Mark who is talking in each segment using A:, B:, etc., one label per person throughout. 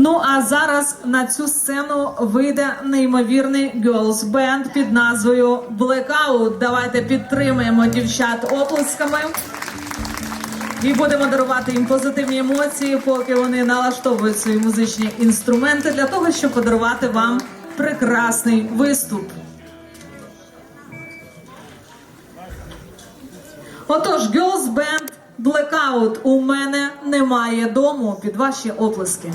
A: Ну а зараз на цю сцену вийде неймовірний girls band під назвою Blackout. Давайте підтримаємо дівчат оплесками. І будемо дарувати їм позитивні емоції, поки вони налаштовують свої музичні інструменти для того, щоб подарувати вам прекрасний виступ. Отож, Girls Band Blackout. У мене немає дому під ваші оплески.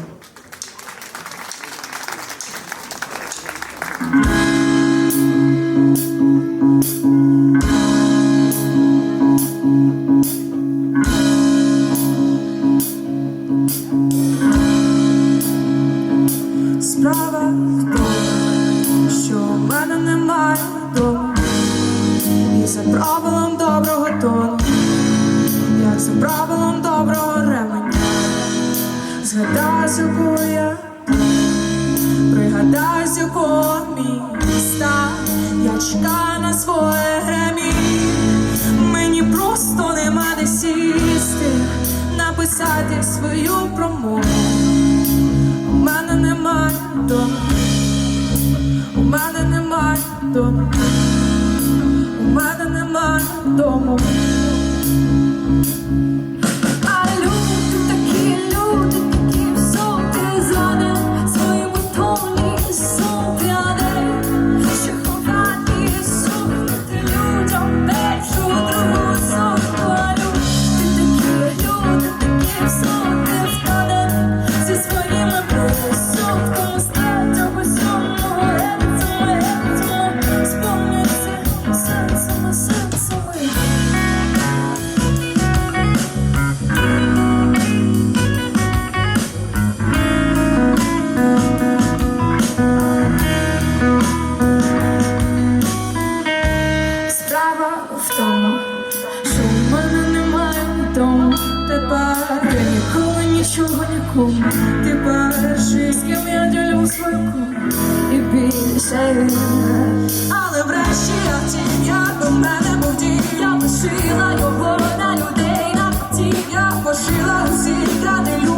B: Справа в тому, що в мене немає дому правилом доброго тону, як за правилом доброго ременя Згадай, з я пригадай, з якого міста Чекаю на своє гремі. Мені просто нема де сісти Написати свою промову. У мене немає дому, у мене немає дому, у мене немає дому. В що в мене немає дому тепер я ніколи нічого нікому ти перший, з ким я ділю свою і більше але врешті я втім, як у мене був дім. Я пошила його на людей на потім я пошила люблю потім